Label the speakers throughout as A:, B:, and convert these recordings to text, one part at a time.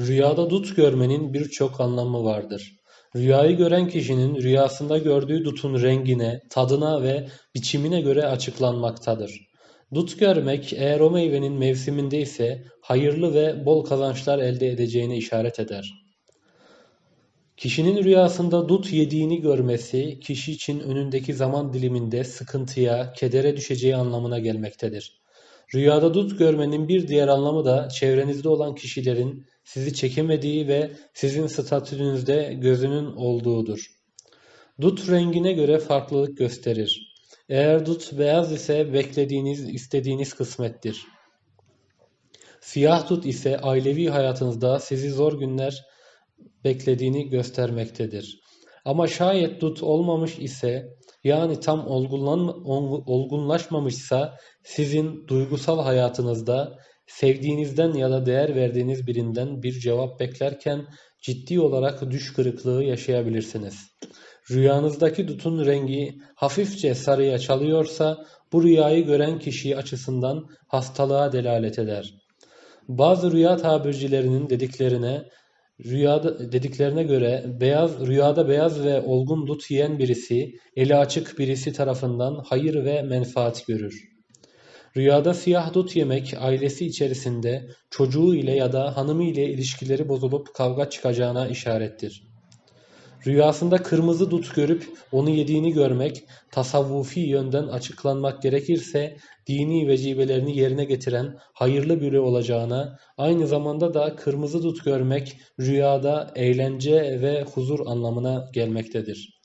A: Rüyada dut görmenin birçok anlamı vardır. Rüyayı gören kişinin rüyasında gördüğü dutun rengine, tadına ve biçimine göre açıklanmaktadır. Dut görmek eğer o meyvenin mevsiminde ise hayırlı ve bol kazançlar elde edeceğine işaret eder. Kişinin rüyasında dut yediğini görmesi, kişi için önündeki zaman diliminde sıkıntıya, kedere düşeceği anlamına gelmektedir. Rüyada dut görmenin bir diğer anlamı da çevrenizde olan kişilerin sizi çekemediği ve sizin statünüzde gözünün olduğudur. Dut rengine göre farklılık gösterir. Eğer dut beyaz ise beklediğiniz, istediğiniz kısmettir. Siyah dut ise ailevi hayatınızda sizi zor günler beklediğini göstermektedir. Ama şayet dut olmamış ise yani tam olgunlan, olgunlaşmamışsa sizin duygusal hayatınızda sevdiğinizden ya da değer verdiğiniz birinden bir cevap beklerken ciddi olarak düş kırıklığı yaşayabilirsiniz. Rüyanızdaki dutun rengi hafifçe sarıya çalıyorsa bu rüyayı gören kişi açısından hastalığa delalet eder. Bazı rüya tabircilerinin dediklerine Rüyada dediklerine göre beyaz rüyada beyaz ve olgun dut yiyen birisi, eli açık birisi tarafından hayır ve menfaat görür. Rüyada siyah dut yemek ailesi içerisinde çocuğu ile ya da hanımı ile ilişkileri bozulup kavga çıkacağına işarettir. Rüyasında kırmızı dut görüp onu yediğini görmek, tasavvufi yönden açıklanmak gerekirse dini vecibelerini yerine getiren hayırlı biri olacağına, aynı zamanda da kırmızı dut görmek rüyada eğlence ve huzur anlamına gelmektedir.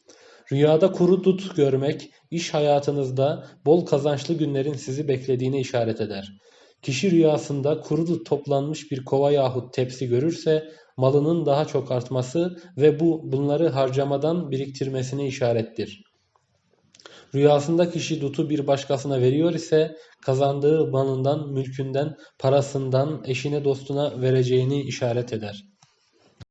A: Rüyada kuru dut görmek, iş hayatınızda bol kazançlı günlerin sizi beklediğine işaret eder. Kişi rüyasında kuru toplanmış bir kova yahut tepsi görürse malının daha çok artması ve bu bunları harcamadan biriktirmesine işarettir. Rüyasında kişi dutu bir başkasına veriyor ise kazandığı malından, mülkünden, parasından eşine dostuna vereceğini işaret eder.